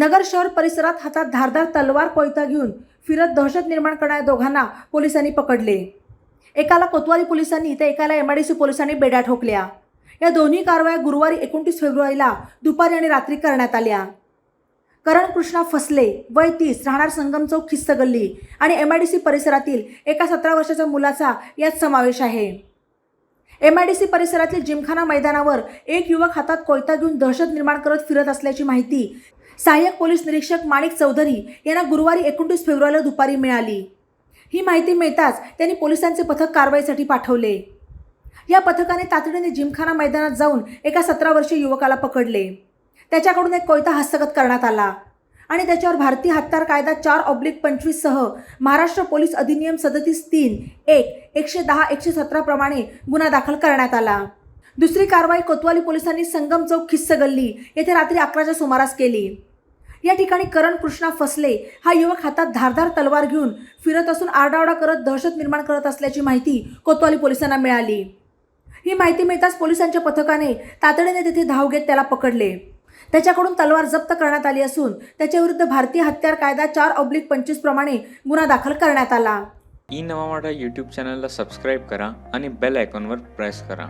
नगर शहर परिसरात हातात धारदार तलवार कोयता घेऊन फिरत दहशत निर्माण करणाऱ्या दोघांना पोलिसांनी पकडले. एकाला कोतवाली पोलिसांनी तर एकाला एम आय डी सी पोलिसांनी बेड्या ठोकल्या. या दोन्ही कारवाया गुरुवारी एकोणतीस फेब्रुवारीला दुपारी आणि रात्री करण्यात आल्या. करण कृष्णा फसले. वय तीस. राहणार संगम चौक खिस्त गल्ली आणि सी परिसरातील एका सतरा वर्षाच्या मुलाचा यात समावेश आहे. एम आय डी सी परिसरातील जिमखाना मैदानावर एक युवक हातात कोयता घेऊन दहशत निर्माण करत फिरत असल्याची माहिती सहाय्यक पोलीस निरीक्षक माणिक चौधरी यांना गुरुवारी एकोणतीस फेब्रुवारीला दुपारी मिळाली. ही माहिती मिळताच त्यांनी पोलिसांचे पथक कारवाईसाठी पाठवले. या पथकाने तातडीने जिमखाना मैदानात जाऊन एका सतरा वर्षीय युवकाला पकडले. त्याच्याकडून एक कोयता हस्तगत करण्यात आला आणि त्याच्यावर भारतीय हत्यार कायदा चार ऑब्लिक पंचवीससह महाराष्ट्र पोलीस अधिनियम सदतीस तीन एक एकशे दहा एकशे सतराप्रमाणे गुन्हा दाखल करण्यात आला. दुसरी कारवाई कोतवाली पोलिसांनी संगम चौक खिस्स गल्ली येथे रात्री अकराच्या सुमारास केली. या ठिकाणी करण कृष्णा फसले. हा युवक हातात धारधार तलवार घेऊन फिरत असून आरडाओरडा करत दहशत निर्माण करत असल्याची माहिती कोतवाली पोलिसांना मिळाली. ही माहिती मिळताच पोलिसांच्या पथकाने तातडीने तिथे धाव घेत त्याला पकडले. त्याच्याकडून तलवार जप्त करण्यात आली असून त्याच्याविरुद्ध भारतीय हत्यार कायदा चार ऑब्लिक पंचवीस प्रमाणे गुन्हा दाखल करण्यात आला. ई नवा मराठा यूट्यूब चॅनलला सबस्क्राईब करा आणि बेल आयकॉनवर प्रेस करा.